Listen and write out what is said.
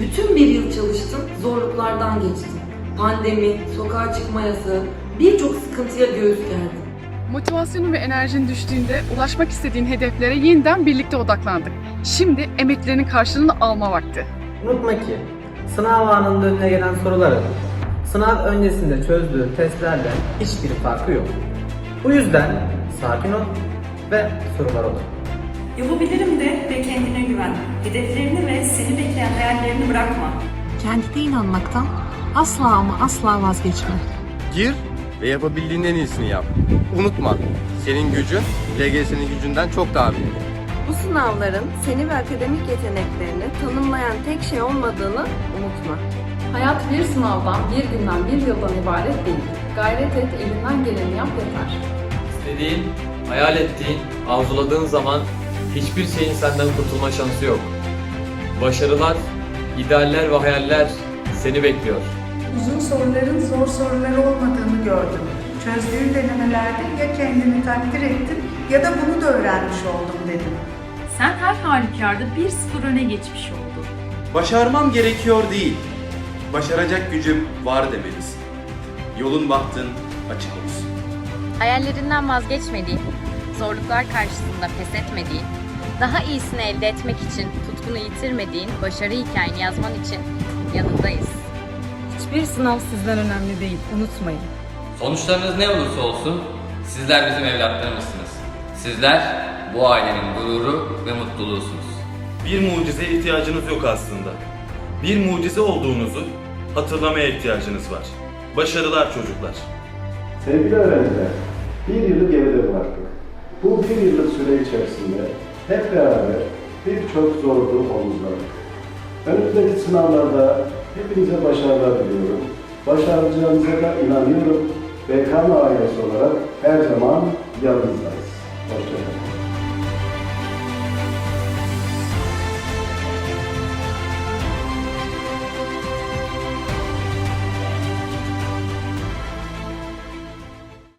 Bütün bir yıl çalıştım, zorluklardan geçtim. Pandemi, sokağa çıkma yasağı, birçok sıkıntıya göğüs gerdim. Motivasyonun ve enerjin düştüğünde ulaşmak istediğin hedeflere yeniden birlikte odaklandık. Şimdi emeklerinin karşılığını alma vakti. Unutma ki sınav anında önüne gelen soruların sınav öncesinde çözdüğün testlerle hiçbir farkı yok. Bu yüzden sakin ol ve sorular olur. Yapabilirim de ve kendine güven. Hedeflerini ve seni bekleyen hayallerini bırakma. Kendine inanmaktan asla ama asla vazgeçme. Gir ve yapabildiğin en iyisini yap. Unutma, senin gücün LGS'nin gücünden çok daha büyük. Bu sınavların seni ve akademik yeteneklerini tanımlayan tek şey olmadığını unutma. Hayat bir sınavdan, bir günden, bir yıldan ibaret değil. Gayret et, elinden geleni yap yeter. İstediğin, hayal ettiğin, arzuladığın zaman hiçbir şeyin senden kurtulma şansı yok. Başarılar, idealler ve hayaller seni bekliyor. Uzun soruların zor sorular olmadığını gördüm. Çözdüğün denemelerde ya kendini takdir ettin ya da bunu da öğrenmiş oldum dedim. Sen her halükarda 1-0 öne geçmiş oldun. Başarmam gerekiyor değil. Başaracak gücüm var demelisin. Yolun bahtın açık olsun. Hayallerinden vazgeçmediğin, zorluklar karşısında pes etmediğin, daha iyisini elde etmek için tutkunu yitirmediğin başarı hikayeni yazman için yanındayız. Hiçbir sınav sizden önemli değil, unutmayın. Sonuçlarınız ne olursa olsun sizler bizim evlatlarımızsınız. Sizler bu ailenin gururu ve mutluluğusunuz. Bir mucizeye ihtiyacınız yok aslında. Bir mucize olduğunuzu hatırlamaya ihtiyacınız var. Başarılar çocuklar. Sevgili öğrenciler, bir yılı geride bıraktık. Bu bir yıllık süre içerisinde hep beraber birçok zorluğu omuzladık. Önümüzdeki sınavlarda hepinize başarılar diliyorum. Başaracağınıza da inanıyorum kan ailesi olarak her zaman yanınızdayız. Hoşçakalın.